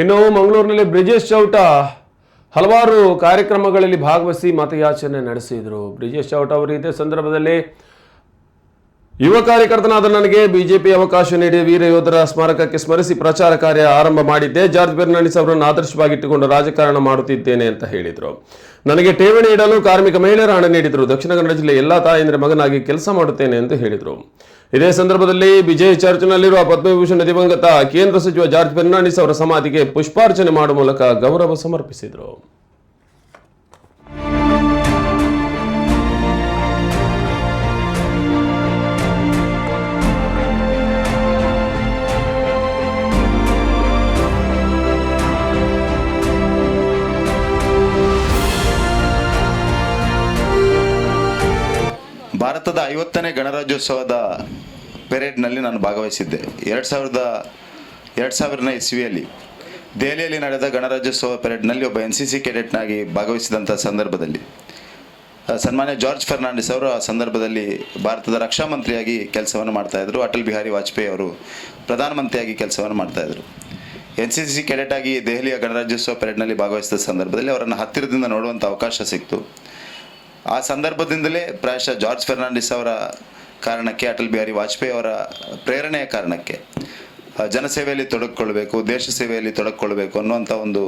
ಇನ್ನು ಮಂಗಳೂರಿನಲ್ಲಿ ಬ್ರಿಜೇಶ್ ಚೌಟ ಹಲವಾರು ಕಾರ್ಯಕ್ರಮಗಳಲ್ಲಿ ಭಾಗವಹಿಸಿ ಮತಯಾಚನೆ ನಡೆಸಿದರು. ಬ್ರಿಜೇಶ್ ಚೌಟ ಅವರು ಇದೇ ಸಂದರ್ಭದಲ್ಲಿ ಯುವ ಕಾರ್ಯಕರ್ತನಾದ ನನಗೆ ಬಿಜೆಪಿ ಅವಕಾಶ ನೀಡಿ ವೀರ ಯೋಧರ ಸ್ಮಾರಕಕ್ಕೆ ಸ್ಮರಿಸಿ ಪ್ರಚಾರ ಕಾರ್ಯ ಆರಂಭ ಮಾಡಿದ್ದೆ. ಜಾರ್ಜ್ ಫೆರ್ನಾಂಡಿಸ್ ಅವರನ್ನು ಆದರ್ಶವಾಗಿಟ್ಟುಕೊಂಡು ರಾಜಕಾರಣ ಮಾಡುತ್ತಿದ್ದೇನೆ ಅಂತ ಹೇಳಿದರು. ನನಗೆ ಠೇವಣಿ ಇಡಲು ಕಾರ್ಮಿಕ ಮಹಿಳೆಯರ ಹಣ ನೀಡಿದರು. ದಕ್ಷಿಣ ಕನ್ನಡ ಜಿಲ್ಲೆ ಎಲ್ಲಾ ತಾಯಂದಿರ ಮಗನಾಗಿ ಕೆಲಸ ಮಾಡುತ್ತೇನೆ ಎಂದು ಹೇಳಿದರು. ಇದೇ ಸಂದರ್ಭದಲ್ಲಿ ವಿಜಯ್ ಚರ್ಚ್ನಲ್ಲಿರುವ ಪದ್ಮವಿಭೂಷಣ ದಿವಂಗತ ಕೇಂದ್ರ ಸಚಿವ ಜಾರ್ಜ್ ಫೆರ್ನಾಂಡಿಸ್ ಅವರ ಸಮಾಧಿಗೆ ಪುಷ್ಪಾರ್ಚನೆ ಮಾಡುವ ಮೂಲಕ ಗೌರವ ಸಮರ್ಪಿಸಿದರು. ಭಾರತದ ಐವತ್ತನೇ ಗಣರಾಜ್ಯೋತ್ಸವದ ಪೆರೇಡ್ನಲ್ಲಿ ನಾನು ಭಾಗವಹಿಸಿದ್ದೆ. ಎರಡು ಸಾವಿರದ, ಎರಡು ಸಾವಿರನೇ ಇಸ್ವಿಯಲ್ಲಿ ದೆಹಲಿಯಲ್ಲಿ ನಡೆದ ಗಣರಾಜ್ಯೋತ್ಸವ ಪೆರೇಡ್ನಲ್ಲಿ ಒಬ್ಬ ಎನ್ ಸಿ ಸಿ ಕೆಡೆಟ್ನಾಗಿ ಭಾಗವಹಿಸಿದಂಥ ಸಂದರ್ಭದಲ್ಲಿ ಸನ್ಮಾನ್ಯ ಜಾರ್ಜ್ ಫರ್ನಾಂಡಿಸ್ ಅವರು ಆ ಸಂದರ್ಭದಲ್ಲಿ ಭಾರತದ ರಕ್ಷಾ ಮಂತ್ರಿಯಾಗಿ ಕೆಲಸವನ್ನು ಮಾಡ್ತಾಯಿದ್ರು ಅಟಲ್ ಬಿಹಾರಿ ವಾಜಪೇಯಿ ಅವರು ಪ್ರಧಾನಮಂತ್ರಿಯಾಗಿ ಕೆಲಸವನ್ನು ಮಾಡ್ತಾಯಿದ್ರು ಎನ್ ಸಿ ಸಿ ಕೆಡೆಟ್ ಆಗಿ ದೆಹಲಿಯ ಗಣರಾಜ್ಯೋತ್ಸವ ಪೆರೇಡ್ನಲ್ಲಿ ಭಾಗವಹಿಸಿದ ಸಂದರ್ಭದಲ್ಲಿ ಅವರನ್ನು ಹತ್ತಿರದಿಂದ ನೋಡುವಂಥ ಅವಕಾಶ ಸಿಕ್ತು. ಆ ಸಂದರ್ಭದಿಂದಲೇ ಪ್ರಾಯಶಃ ಜಾರ್ಜ್ ಫೆರ್ನಾಂಡಿಸ್ ಅವರ ಕಾರಣಕ್ಕೆ, ಅಟಲ್ ಬಿಹಾರಿ ವಾಜಪೇಯಿ ಅವರ ಪ್ರೇರಣೆಯ ಕಾರಣಕ್ಕೆ ಜನಸೇವೆಯಲ್ಲಿ ತೊಡಗಿಕೊಳ್ಬೇಕು ದೇಶ ಸೇವೆಯಲ್ಲಿ ತೊಡಗಿಕೊಳ್ಬೇಕು ಅನ್ನುವಂಥ ಒಂದು